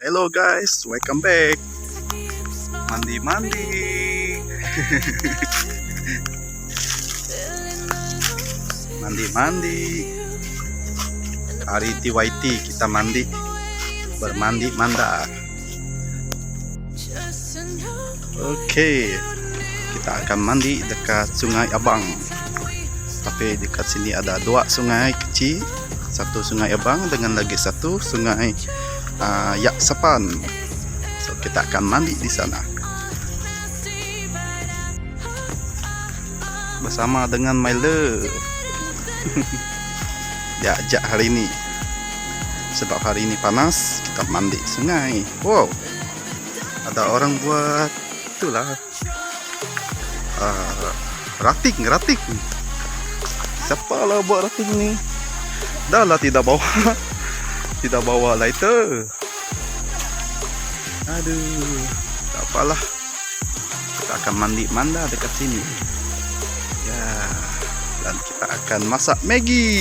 Hello guys, welcome back. Mandi mandi. mandi mandi. Hari TYT kita mandi. Bermandi manda. Oke. Kita akan mandi dekat Sungai Abang. Tapi dekat sini ada dua sungai kecil. Satu Sungai Abang dengan lagi satu Sungai uh, Yak Sepan. So kita akan mandi di sana. Bersama dengan my love. Dia ajak hari ini. Sebab hari ini panas, kita mandi sungai. Wow. Ada orang buat itulah. Uh, rating, rating. Siapa lah buat rating ni? Dah lah tidak bawa tidak bawa lighter. Aduh, tak apalah. Kita akan mandi manda dekat sini. Ya, dan kita akan masak Maggi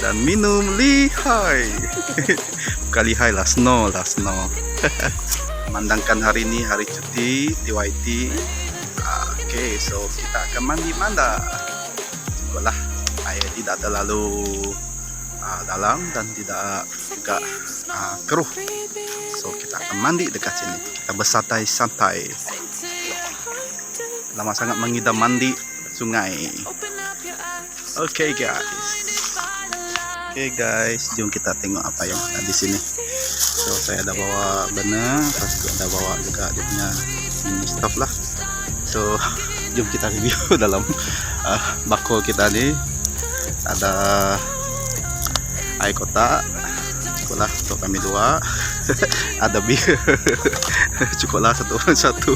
dan minum lihai. Bukan lihai lah, snow lah, snow. Memandangkan hari ini hari cuti TYT. Oke, so kita akan mandi manda. Syukurlah air tidak terlalu uh, dalam dan tidak juga uh, keruh. So kita akan mandi dekat sini. Kita bersantai-santai. Lama sangat mengidam mandi sungai. Okay guys. Okay guys, jom kita tengok apa yang ada di sini. So saya ada bawa benar, lepas tu ada bawa juga dia punya mini stuff lah. So jom kita review dalam uh, bakul kita ni. Ada air kotak. Cukuplah untuk kami dua. Ada bir cukuplah satu orang satu.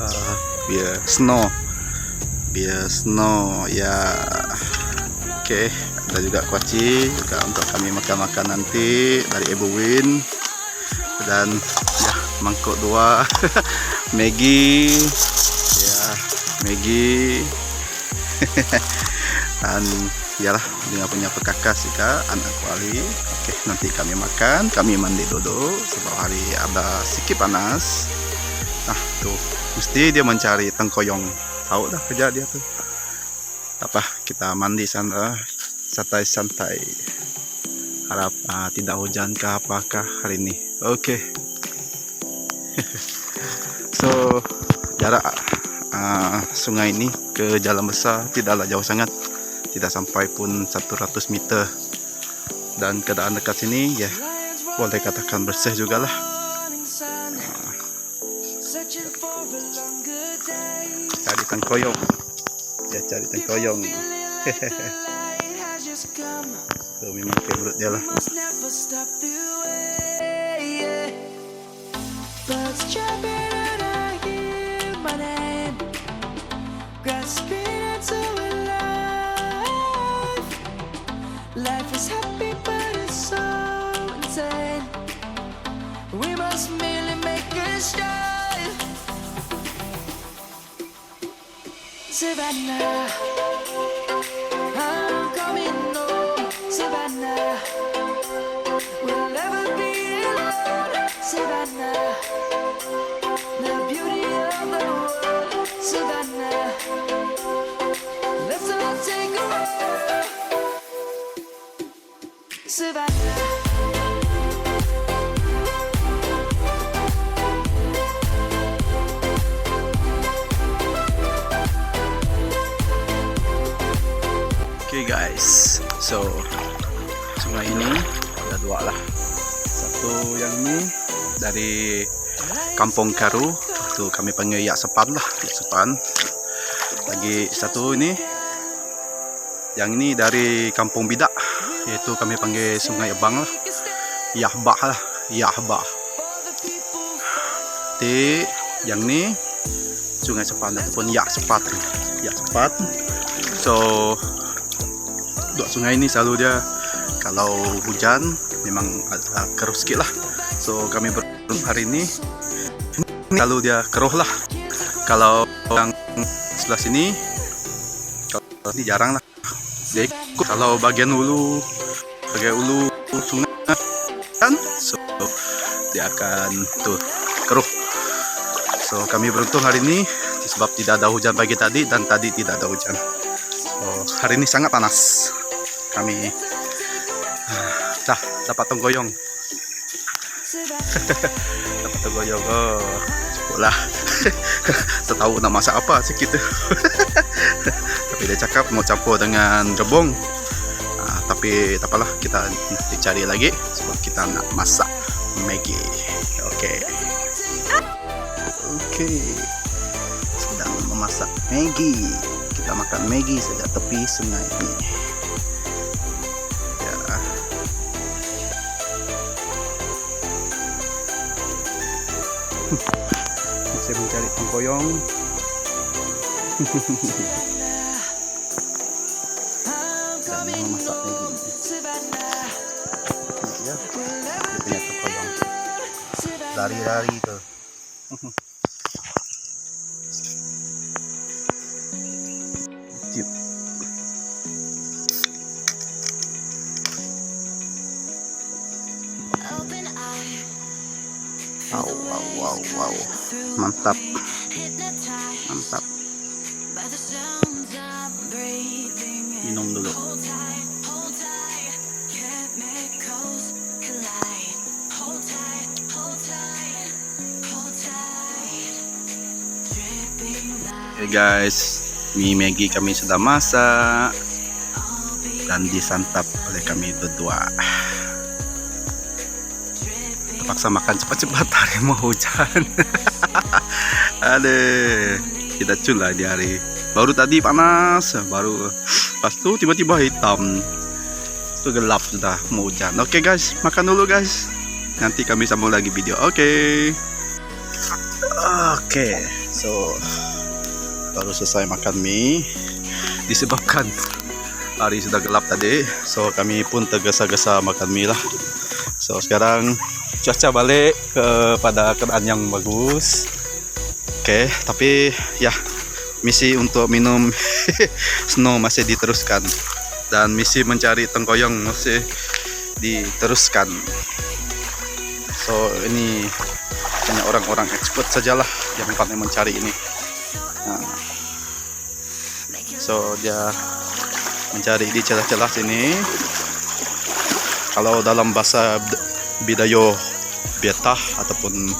Uh, bir snow. Bir snow ya. Oke okay. ada juga kuaci. Juga untuk kami makan-makan nanti dari Ibu Win. Dan ya mangkuk dua. Maggi. Ya Maggi. Dan ialah dengan punya pekakas juga anak kuali oke nanti kami makan. Kami mandi duduk sebab hari ada sikit panas. Nah tuh mesti dia mencari tengkoyong. Tahu dah kerja dia tuh apa kita mandi sana. Santai-santai. Harap uh, tidak hujan ke apakah hari ini oke so jarak uh, sungai ini ke jalan besar tidaklah jauh sangat tidak sampai pun 100 meter. Dan keadaan dekat sini ya boleh katakan bersih juga lah cari tengkoyong ya cari tengkoyong so memang favorite dia lah. Grasping into Savannah I'm coming home. We'll never be alone. Savannah The beauty of the world. Savannah Let's all take a walk. Savannah guys, so sungai ini ada dua lah. Satu yang ini dari Kampung Karu, tu kami panggil Yak Sepan lah, Yak Sepan. Lagi satu ini, yang ini dari Kampung Bidak, iaitu kami panggil Sungai Abang lah, Yahbah lah, Yahbah. Ti yang ni Sungai Sepan ataupun Yak Sepat, Yak Sepat. So dua sungai ini selalu dia kalau hujan memang uh, keruh sikit lah. So kami beruntung hari ini selalu dia keruh lah. Kalau yang sebelah sini kalau ini jarang lah. Ikut kalau bagian hulu bagian hulu sungai kan? So dia akan tuh keruh. So kami beruntung hari ini sebab tidak ada hujan pagi tadi dan tadi tidak ada hujan. So hari ini sangat panas kami ah, dah dapat tenggoyong dapat tenggoyong oh cukup tak tahu nak masak apa sikit tu. Tapi dia cakap mau campur dengan rebung Ah, tapi tak apalah kita nanti cari lagi sebab kita nak masak Maggi. Okey. Okey. Sedang memasak Maggi. Kita makan Maggi saja tepi sungai ini masih mencari pengkoyong I'm dan memasak Maggi Savannah. ya dia punya pengkoyong lari-lari tu hold tight. Dripping light, Okay guys, mie Maggi kami sudah masak dan disantap oleh kami berdua. Terpaksa makan cepat-cepat hari mau hujan. Aduh, tidak cun lah di hari. Baru tadi panas, baru pas tu tiba-tiba hitam. Tu gelap sudah mau hujan. Oke guys, makan dulu guys. Nanti kami sambung lagi video. Oke. Oke, so baru selesai makan mie disebabkan hari sudah gelap tadi so kami pun tergesa-gesa makan mie lah so sekarang cuaca balik kepada keadaan yang bagus oke tapi ya misi untuk minum snow masih diteruskan. Dan misi mencari tengkoyong masih diteruskan. So ini hanya orang-orang expert sajalah yang pandai mencari ini. Nah, so dia mencari di celah-celah sini. Kalau dalam bahasa bid- bidayo betah ataupun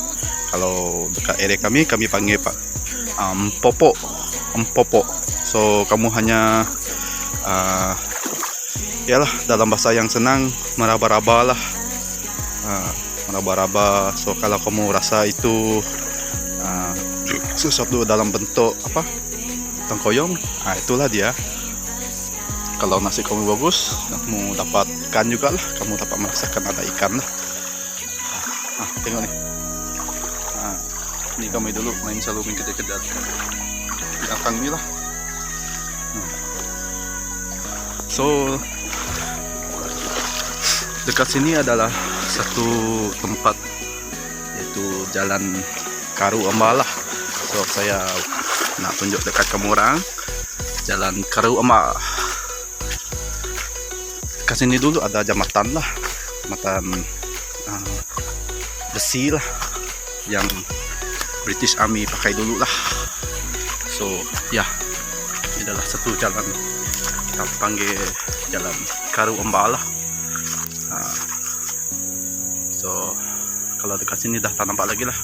kalau dekat area kami kami panggil pak um, popo empopo so kamu hanya uh, yalah dalam bahasa yang senang meraba-raba lah. Uh, meraba-raba. So kalau kamu rasa itu uh, sesuatu dalam bentuk apa? Tengkoyong ah itulah dia. Kalau nasi kamu bagus kamu dapat ikan juga lah kamu dapat merasakan ada ikan lah. Ah tengok ah, ini kami dulu main salubin kejar-kejar binatang ni lah. Hmm. so dekat sini adalah satu tempat yaitu jalan Karu Amba lah. So saya nak tunjuk dekat kamu orang jalan Karu Amba dekat sini dulu ada jambatan lah. Jambatan uh, besi lah yang British Army pakai dulu lah. So ya. Ini adalah satu jalan. Kita panggil jalan Karu Amba lah. Ah, so kalau dekat sini dah tak nampak lagi lah.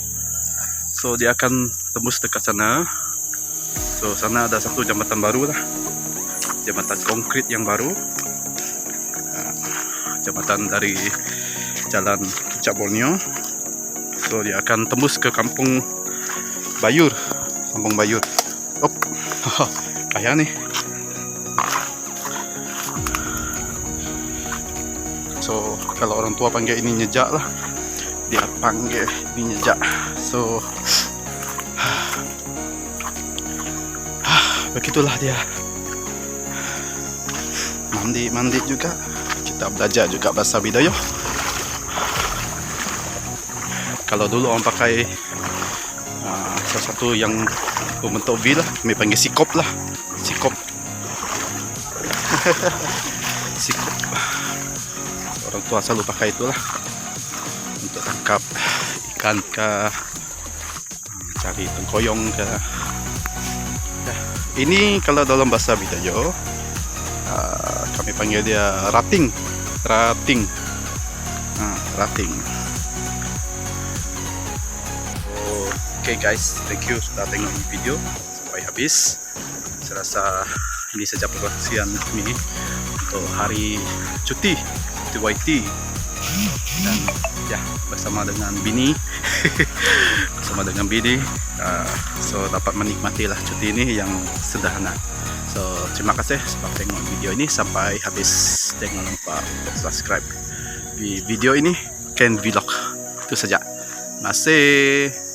So dia akan tembus dekat sana. So sana ada satu jambatan baru lah. Jambatan konkrit yang baru. Ah, jambatan dari jalan Puncak Borneo. So dia akan tembus ke kampung Bayur. Kampung Bayur. Op. Kaya nih. So kalau orang tua panggil ini nyejak lah. Dia panggil ini nyejak. So begitulah dia. Mandi mandi juga. Kita belajar juga bahasa Bidayo. Kalau dulu orang pakai salah satu yang berbentuk V lah. Kami panggil sikop lah. Sikop. Sikop. Orang tua selalu pakai itulah. Untuk tangkap ikan ka cari tengkoyong ke. Ini kalau dalam bahasa Bidayuh uh, kami panggil dia rating. Rating. Ah, rating Oke guys, thank you sudah tengok video. Sampai habis. Saya rasa ini saja perkongsian kami untuk hari cuti cuti YT dan ya bersama dengan bini. Bersama dengan bini. Uh, so dapat menikmati lah cuti ini yang sederhana. So terima kasih sebab tengok video ini. Sampai habis jangan lupa subscribe di video ini. Ken Vlog. Itu saja. Masih